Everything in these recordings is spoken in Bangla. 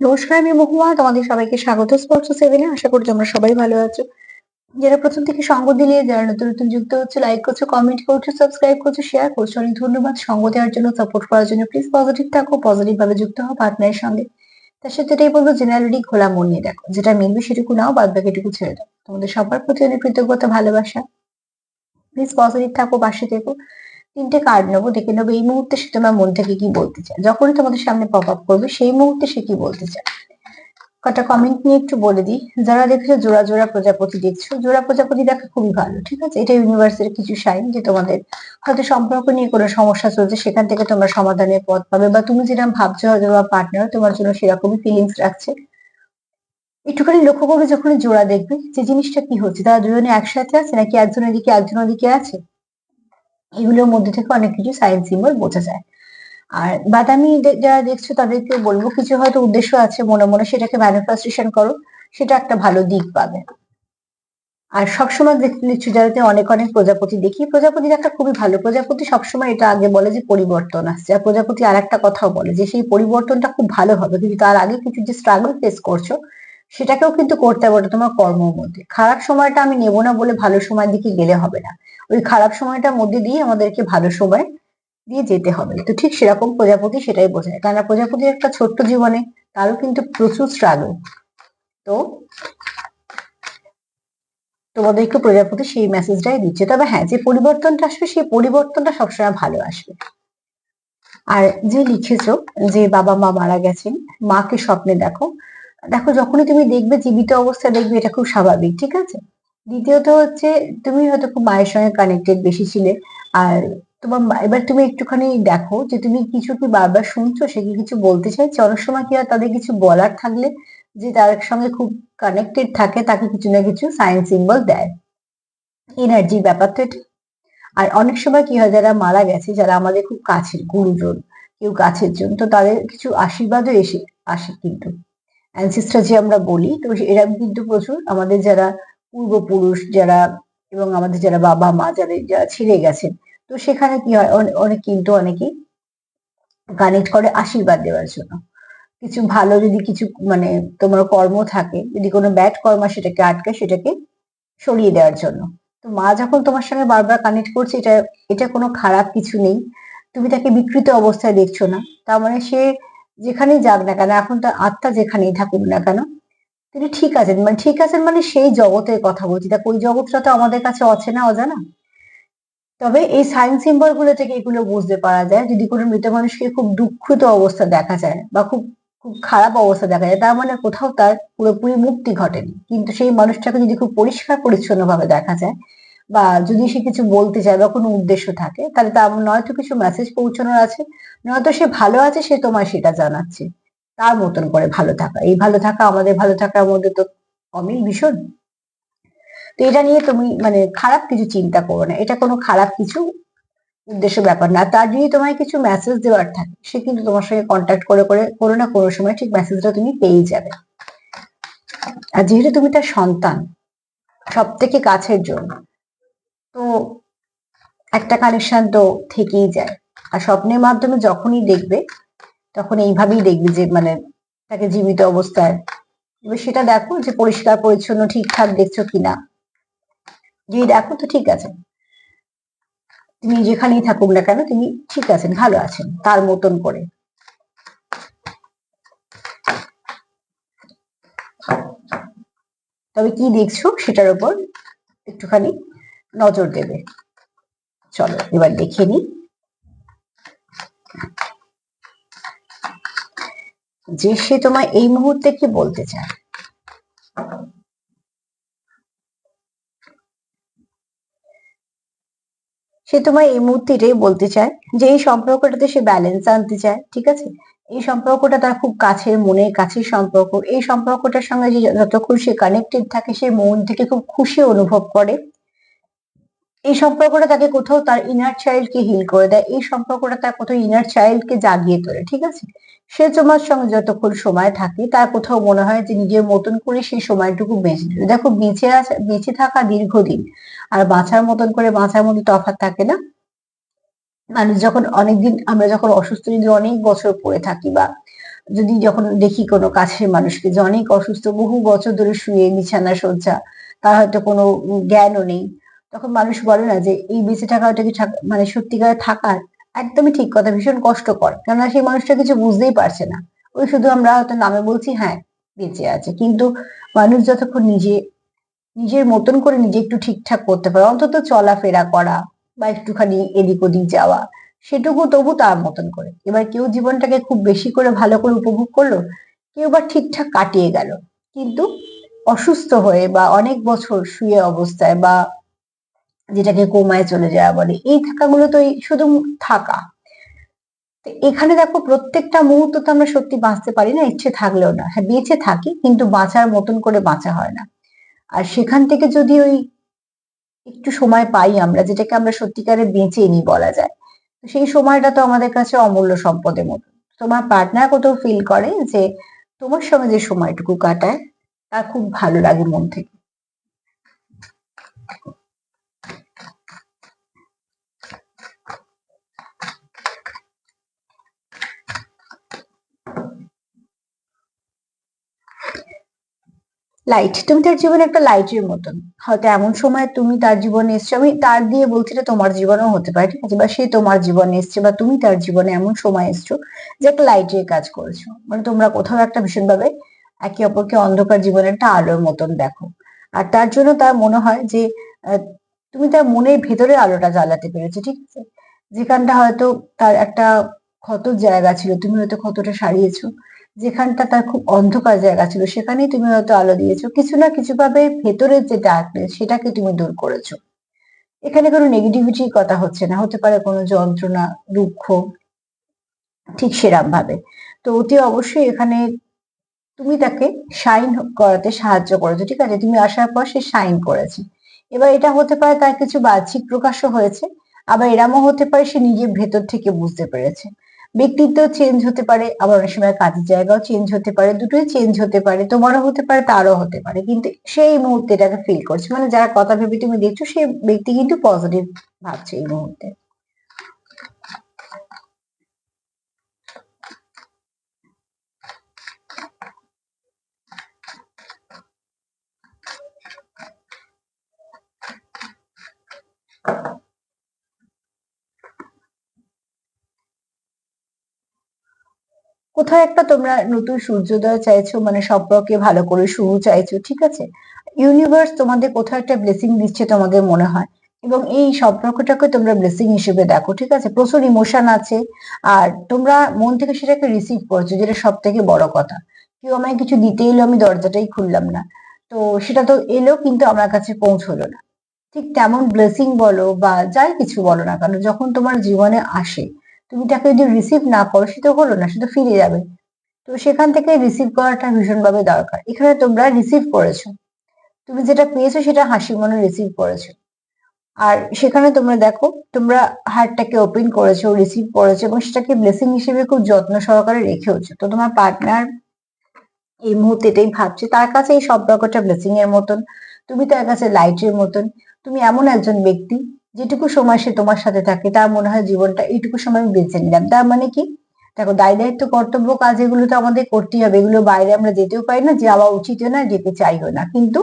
নমস্কার, আমি মহুয়া। তোমাদের সবাইকে স্বাগত স্পর্শ সেভেনে আশা করি তোমরা সবাই ভালো আছো। যারা প্রথম থেকে সঙ্গ দিলে, যারা নতুন নতুন যুক্ত হচ্ছে লাইক করছ কমেন্ট করছ সাবস্ক্রাইব করছ শেয়ার করছ, অনেক ধন্যবাদ। সঙ্গ দেওয়ার জন্য সাপোর্ট করার জন্য প্লিজ পজিটিভ থাকো পজিটিভ ভাবে যুক্ত হও পার্টনারের সঙ্গে। তার সাথে এটাই বলব জেনারেলি খোলা মন নিয়ে দেখো। যেটা মিলবে সেটুকু নাও, বাদ বাকিটুকু ছেড়ে দাও। তোমাদের সবার প্রতি অনেক কৃতজ্ঞতা, ভালোবাসা। প্লিজ পজিটিভ থাকো, পাশে থেকো। তিনটে কার্ড নেব, দেখে নেব, এই মুহূর্তে সে তোমার মন থেকে কি বলতে চায়। যখনই তোমাদের সামনে পপ আপ করবে, সেই মুহূর্তে সে কি বলতে চায়? কটা কমেন্ট নিয়ে একটু বলে দিই। যারা দেখছ জোড়া জোড়া প্রজাপতি দেখছ, জোড়া প্রজাপতি দেখা খুবই ভালো, ঠিক আছে? এটা ইউনিভার্সের কিছু সাইন যে তোমাদের হয়তো সম্পর্ক নিয়ে কোনো সমস্যা চলছে, সেখান থেকে তোমরা সমাধানের পথ পাবে বা তুমি যেরকম ভাবছ হয়তো বা পার্টনার তোমার জন্য সেরকমই ফিলিংস রাখছে। একটুখানি লক্ষ্য করবে যখন জোড়া দেখবে যে জিনিসটা কি হচ্ছে? তারা দুজনে একসাথে আছে নাকি একজনের দিকে একজনের দিকে আছে? এগুলোর মধ্যে থেকে অনেক কিছু সাইন সিম্বল বোঝা যায়। আর বাদামি যারা দেখছ তাদেরকে বলব, কিছু হয়তো উদ্দেশ্য আছে মনে মনে, সেটাকে ম্যানিফেস্টেশন করো, সেটা একটা ভালো দিক পাবে। আর সবসময় দেখতে নিচ্ছ যাতে অনেক অনেক প্রজাপতি দেখি। প্রজাপতি একটা খুবই ভালো, প্রজাপতি সবসময় এটা আগে বলে যে পরিবর্তন আসছে। আর প্রজাপতি আর একটা কথাও বলে যে সেই পরিবর্তনটা খুব ভালো হবে, কিন্তু তার আগে কিছু যে স্ট্রাগল ফেস করছ সেটাকেও কিন্তু করতে হবে তোমার কর্মের মধ্যে। খারাপ সময়টা আমি নেব না বলে ভালো সময়ের দিকে গেলে হবে না। ওই খারাপ সময়টার মধ্যে দিয়ে আমাদেরকে ভালো সময় দিয়ে যেতে হবে। তো ঠিক সেরকম প্রজাপতি সেটাই বোঝায়। কেননা প্রজাপতির একটা ছোট্ট জীবনে তারও কিন্তু প্রচুর স্ট্রাগল তো তোমাদেরকে প্রজাপতি সেই মেসেজটাই দিচ্ছে। তবে হ্যাঁ যে পরিবর্তনটা আসবে, সেই পরিবর্তনটা সবসময় ভালো আসবে। আর যে লিখেছ যে বাবা মা মারা গেছেন, মাকে স্বপ্নে দেখো দেখো, যখনই তুমি দেখবে জীবিত অবস্থায় দেখবে এটা খুব স্বাভাবিক, ঠিক আছে? দ্বিতীয়ত হচ্ছে, তুমি হয়তো খুব মায়ের সঙ্গে কানেক্টেড বেশি ছিলে, আর তোমার এবার তুমি একটুখানি দেখো যে তুমি কিছু কি বারবার শুনছো, সে কি কিছু বলতে চাইছে? অনেক সময় কি হয়, তাদের কিছু বলার থাকলে যে তার সঙ্গে খুব কানেক্টেড থাকে, তাকে কিছু না কিছু সাইন সিম্বল দেয়। এনার্জি ব্যাপার তো এটা আর অনেক সময় কি হয়, যারা মারা গেছে, যারা আমাদের খুব কাছের গুরুজন, কেউ কাছের জন তো তাদের কিছু আশীর্বাদও এসে আসে কিন্তু। অ্যানসিস্টার যে আমরা বলি, তো এরকম কিন্তু প্রচুর আমাদের যারা পূর্বপুরুষ যারা এবং আমাদের যারা বাবা মা যাদের যারা ছেড়ে গেছেন, তো সেখানে কি হয়? অনে- অনেক কিন্তু অনেকেই কানেক্ট করে আশীর্বাদ দেওয়ার জন্য। কিছু ভালো যদি কিছু মানে তোমার কর্ম থাকে, যদি কোনো ব্যাড কর্ম সেটাকে আটকে সেটাকে সরিয়ে দেওয়ার জন্য। তো মা যখন তোমার সঙ্গে বারবার কানেক্ট করছে, এটা এটা কোনো খারাপ কিছু নেই। তুমি তাকে বিকৃত অবস্থায় দেখছ না। তার মানে সে যেখানেই যাক না কেন, এখন তার আত্মা যেখানেই থাকুক না কেন, তিনি ঠিক আছেন। মানে ঠিক আছেন মানে সেই জগতের কথা বলছি। দেখ, ওই জগৎটা তো আমাদের কাছে অচেনা, অজানা। তবে এই সাইন সিম্বলগুলো থেকে এগুলো বুঝতে পারা যায়, যদি কোনো মৃত মানুষকে খুব দুঃখিত অবস্থা দেখা যায় বা খুব খুব খারাপ অবস্থা দেখা যায়, তার মানে কোথাও তার পুরোপুরি মুক্তি ঘটেনি। কিন্তু সেই মানুষটাকে যদি খুব পরিষ্কার পরিচ্ছন্ন ভাবে দেখা যায় বা যদি সে কিছু বলতে চায় বা কোনো উদ্দেশ্য থাকে, তাহলে তার নয়তো কিছু মেসেজ পৌঁছানোর আছে, নয়তো সে ভালো আছে, সে তোমায় সেটা জানাচ্ছে। তার মতন করে ভালো থাকা। এই ভালো থাকা আমাদের ভালো থাকার মধ্যে তো অমিল ভীষণ। তো এটা নিয়ে তুমি মানে খারাপ কিছু চিন্তা করো না। এটা কোনো খারাপ কিছু উদ্দেশ্য ব্যাপার না। তার যদি তোমায় কিছু মেসেজ দেওয়ার থাকে, সে কিন্তু তোমার সঙ্গে কন্ট্যাক্ট করে করে, কোনো না কোনো সময় ঠিক মেসেজটা তুমি পেয়ে যাবে। আর যেহেতু তুমি তার সন্তান সব থেকে কাছের জন্য তো একটা কানেকশন তো থেকেই যায়। আর স্বপ্নের মাধ্যমে যখনই দেখবে, তখন এইভাবেই দেখবে যে মানে তাকে জীবিত অবস্থায়। এবার সেটা দেখো যে পরিষ্কার, পরিচ্ছন্ন, ঠিকঠাক দেখছ কিনা। যদি দেখো তো ঠিক আছে। তুমি যেখানেই থাকুক না কেন তিনি ঠিক আছেন, ভালো আছেন, তার মতন করে। তবে কি দেখছ সেটার উপর একটুখানি নজর দেবে। চলো, এবার দেখে নি। যে সে তোমায় এই মুহূর্তে কি বলতে চায়? সে তোমায় এই মুহূর্তে এটাই বলতে চায় যে এই সম্পর্কটাতে সে ব্যালেন্স আনতে চায়, ঠিক আছে? এই সম্পর্কটা তার খুব কাছের মনের কাছের সম্পর্ক। এই সম্পর্কটার সঙ্গে যে যতক্ষণ সে কানেক্টেড থাকে, সে মন থেকে খুব খুশি অনুভব করে। এই সম্পর্কটা তাকে কোথাও তার ইনার চাইল্ডকে হিল করে দেয়, এই সম্পর্কটা তার কোথাও ইনার চাইল্ডকে জাগিয়ে তোলে, ঠিক আছে? সে তোমার সঙ্গে যতক্ষণ সময় থাকে, তার কোথাও মনে হয় যে নিজের মতন করে সেই সময়টুকু বেঁচে নেবে। দেখো, বেঁচে আছে বেঁচে থাকা দীর্ঘদিন, আর বাঁচার মতন করে বাঁচার মধ্যে তফাৎ থাকে না। মানুষ যখন অনেকদিন, আমরা যখন অসুস্থ যদি অনেক বছর পড়ে থাকি বা যদি যখন দেখি কোনো কাছের মানুষকে যে অনেক অসুস্থ, বহু বছর ধরে শুয়ে, বিছানা শয্যা তার হয়তো কোনো জ্ঞানও নেই। তখন মানুষ বলে না যে, এই বেঁচে থাকাটা কি থাক- মানে সত্যিকারে থাকার একদমই ঠিক কথা, ভীষণ কষ্টকর। কেননা সেই মানুষটা কিছু বুঝতেই পারছে না। ওই শুধু আমরা হয়তো নামে বলছি হ্যাঁ বেঁচে আছে। কিন্তু মানুষ যতক্ষণ নিজে, নিজের মতন করে নিজে একটু ঠিকঠাক করতে পারে, অন্তত চলাফেরা করা বা একটুখানি এদিক ওদিক যাওয়া, সেটুকু তবু তার মতন করে। এবার কেউ জীবনটাকে খুব বেশি করে ভালো করে উপভোগ করল, কেউ বা ঠিকঠাক কাটিয়ে গেল। কিন্তু অসুস্থ হয়ে বা অনেক বছর শুয়ে অবস্থায় বা যেটাকে কোমায় চলে যাওয়া বলে। এই থাকাগুলো তো শুধু থাকা। এখানে দেখো প্রত্যেকটা মুহূর্ত তো আমরা সত্যি বাঁচতে পারি না, ইচ্ছে থাকলেও না। হ্যাঁ বেঁচে থাকি, কিন্তু বাঁচার মতন করে বাঁচা হয় না। আর সেখান থেকে যদি ওই একটু সময় পাই আমরা, যেটাকে আমরা সত্যিকারে বেঁচে নি বলা যায় সেই সময়টা তো আমাদের কাছে অমূল্য সম্পদের মতো। তোমার পার্টনার কোথাও ফিল করে যে তোমার সঙ্গে যে সময়টুকু কাটায় তা খুব ভালো লাগে মন থেকে। লাইট তুমি তার জীবনে একটা লাইটের মতন। হয়তো এমন সময় তুমি তার জীবনে এসছো, আমি তার দিয়ে বলছি এটা তোমার জীবনেও হতে পারে, ঠিক আছে? বা সে তোমার জীবনে এসছে বা তুমি তার জীবনে এমন সময় এসছো যে একটা লাইটের কাজ করেছ। মানে তোমরা কোথাও একটা ভীষণভাবে একে অপরকে অন্ধকার জীবনের একটা আলোর মতন দেখো। আর তার জন্য তার মনে হয় যে তুমি তার মনের ভেতরে আলোটা জ্বালাতে পেরেছ, ঠিক আছে? যেখানটা হয়তো তার একটা ক্ষত জায়গা ছিল, তুমি হয়তো ক্ষতটা সারিয়েছো। যেখানটা তার খুব অন্ধকার জায়গা ছিল, সেখানেই তুমি হয়তো আলো দিয়েছ। কিছু না কিছু ভাবে ভেতরের যে ডার্কনেস সেটাকে তুমি দূর করেছ। এখানে কোনো নেগেটিভিটির কথা হচ্ছে না, হতে পারে কোনো যন্ত্রণা দুঃখ ঠিক সেরাম ভাবে তো অতি অবশ্যই এখানে তুমি তাকে শাইন করাতে সাহায্য করেছ, ঠিক আছে? তুমি আসার পর সে শাইন করেছে। এবার এটা হতে পারে তার কিছু বাহ্যিক প্রকাশও হয়েছে, আবার এরামও হতে পারে সে নিজের ভেতর থেকে বুঝতে পেরেছে। ব্যক্তিত্ব চেঞ্জ হতে পারে, আবার অনেক সময় কাজের জায়গাও চেঞ্জ হতে পারে, দুটোই চেঞ্জ হতে পারে, তোমারও হতে পারে, তারও হতে পারে, কিন্তু সেই মুহূর্তে এটাকে ফিল করছে মানে যারা কথা ভেবে তুমি দেখছ, সেই ব্যক্তি কিন্তু পজিটিভ ভাবছে এই মুহূর্তে। কোথাও একটা তোমরা নতুন সূর্যোদয় চাইছো মানে সম্পর্কে ভালো করে শুরু চাইছো, ঠিক আছে? ইউনিভার্স তোমাদের কোথাও একটা ব্লেসিং দিচ্ছে তোমাদের মনে হয়। এবং এই সম্পর্কটাকে তোমরা ব্লেসিং হিসেবে দেখো, ঠিক আছে? প্রচুর ইমোশন আছে, আর তোমরা মন থেকে সেটাকে রিসিভ করছ, যেটা সব থেকে বড় কথা। কেউ আমায় কিছু দিতে এলো, আমি দরজাটাই খুললাম না। তো সেটা তো এলো, কিন্তু আমার কাছে পৌঁছলো না। ঠিক তেমন ব্লেসিং বলো বা যাই কিছু বলো না কেন, যখন তোমার জীবনে আসে তুমি তাকে যদি রিসিভ না করো, সে তো হলো না, সে তো ফিরে যাবে। তো সেখান থেকে রিসিভ করাটা ভীষণভাবে দরকার। এখানে তোমরা রিসিভ করেছ। তুমি যেটা পেয়েছ, সেটা হাসি মনে রিসিভ করেছ। আর সেখানে তোমরা দেখো, তোমরা হার্টটাকে ওপেন করেছ রিসিভ করেছ, এবং সেটাকে ব্লেসিং হিসেবে খুব যত্ন সহকারে রেখেওছো। তো তোমার পার্টনার এই মুহূর্তে এটাই ভাবছে, তার কাছে এই সম্পর্কটা ব্লেসিং এর মতন, তুমি তার কাছে লাইটের মতন। তুমি এমন একজন ব্যক্তি যেটুকু সময় সে তোমার সাথে থাকে, তার মনে হয় জীবনটা এইটুকু সময় আমি বেঁচে নিলাম। তার মানে কি? দেখো, দায় দায়িত্ব, কর্তব্য, কাজ, এগুলো তো আমাদের করতেই হবে। এগুলো বাইরে আমরা যেতেও পারি না যাওয়া উচিতও না যেতে চাইও না। কিন্তু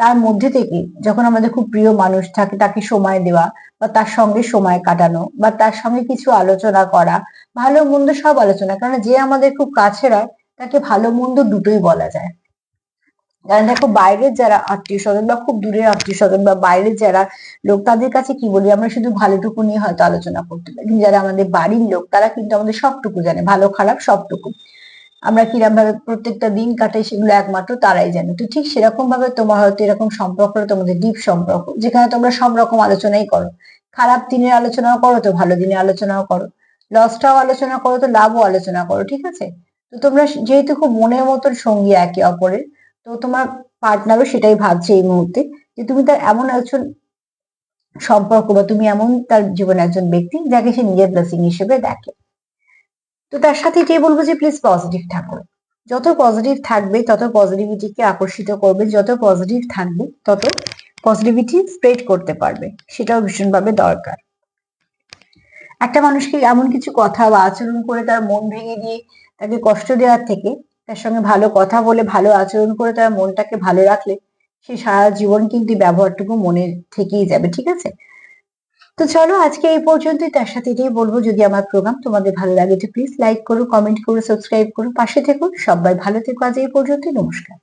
তার মধ্যে থেকে যখন আমাদের খুব প্রিয় মানুষ থাকে, তাকে সময় দেওয়া বা তার সঙ্গে সময় কাটানো বা তার সঙ্গে কিছু আলোচনা করা, ভালো মন্দ সব আলোচনা কারণ যে আমাদের খুব কাছের হয়, তাকে ভালো মন্দ দুটোই বলা যায়। কারণ দেখো বাইরের যারা আত্মীয় স্বজন বা খুব দূরের আত্মীয় স্বজন বা বাইরের যারা লোক, তাদের কাছে কি বলি? আমরা শুধু ভালোটুকু নিয়ে হয়তো আলোচনা করতে পারি। কিন্তু যারা আমাদের বাড়ির লোক, তারা কিন্তু আমাদের সবটুকু জানে, ভালো, খারাপ সবটুকু। আমরা কিরম ভাবে প্রত্যেকটা দিন কাটাই সেগুলো একমাত্র তারাই জানে। তো ঠিক সেরকম ভাবে তোমার হয়তো এরকম সম্পর্ক, তোমাদের ডিপ সম্পর্ক, যেখানে তোমরা সব রকম আলোচনাই করো। খারাপ দিনের আলোচনাও করো তো, ভালো দিনের আলোচনাও করো। লসটাও আলোচনা করো তো, লাভও আলোচনা করো, ঠিক আছে? তো তোমরা যেহেতু খুব মনের মতন সঙ্গী একে অপরের তো তোমার পার্টনারও সেটাই ভাবছে এই মুহূর্তে যে তুমি তার এমন একজন সম্পর্ক বা তুমি এমন তার জীবনে একজন ব্যক্তি যাকে সে নিজের ব্লেসিং হিসেবে দেখে। তো তার সাথে এটাই বলব যে প্লিজ পজিটিভ থাকো। যত পজিটিভ থাকবে, তত পজিটিভিটিকে আকর্ষিত করবে, যত পজিটিভ থাকবে, তত পজিটিভিটি স্প্রেড করতে পারবে। সেটাও ভীষণভাবে দরকার। একটা মানুষকে এমন কিছু কথা বা আচরণ করে তার মন ভেঙে দিয়ে তাকে কষ্ট দেওয়ার থেকে তার সঙ্গে ভালো কথা বলে, ভালো আচরণ করে তার মনটাকে ভালো রাখলে সে সারা জীবন কিন্তু ব্যবহারটুকু মনে থেকেই যাবে, ঠিক আছে? তো চলো আজকে এই পর্যন্তই, তার সাথে এটাই বলব, যদি আমার প্রোগ্রাম তোমাদের ভালো লাগে তো প্লিজ লাইক করো কমেন্ট করো সাবস্ক্রাইব করো, পাশে থেকো, সবাই ভালো থেকো, আজ এই পর্যন্তই, নমস্কার।